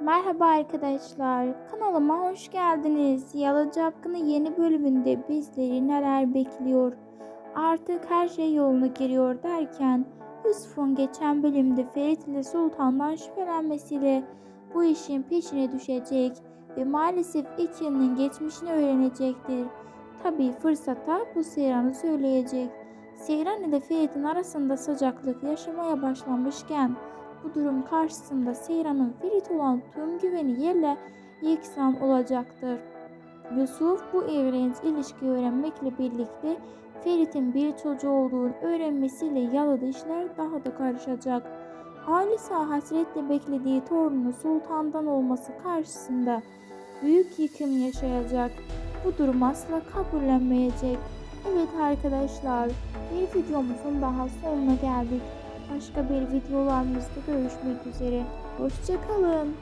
Merhaba arkadaşlar, kanalıma hoş geldiniz. Yalı Çapkını yeni bölümünde bizleri neler bekliyor? Artık her şey yoluna giriyor derken Yusuf'un geçen bölümde Ferit ile Sultan'dan şüphelenmesiyle bu işin peşine düşecek ve maalesef Ekin'in geçmişini öğrenecektir. Tabi fırsata bu Seyran'ı söyleyecek. Seyran ile Ferit'in arasında sıcaklık yaşamaya başlamışken bu durum karşısında Seyran'ın Ferit olan tüm güveni yerle yeksan olacaktır. Yusuf bu evrensiz ilişkiyi öğrenmekle birlikte Ferit'in bir çocuğu olduğunu öğrenmesiyle yalıda işler daha da karışacak. Alisa hasretle beklediği torunu sultandan olması karşısında büyük yıkım yaşayacak. Bu durum asla kabullenmeyecek. Evet arkadaşlar bir videomuzun daha sonuna geldik. Başka bir videolarımızda görüşmek üzere. Hoşçakalın.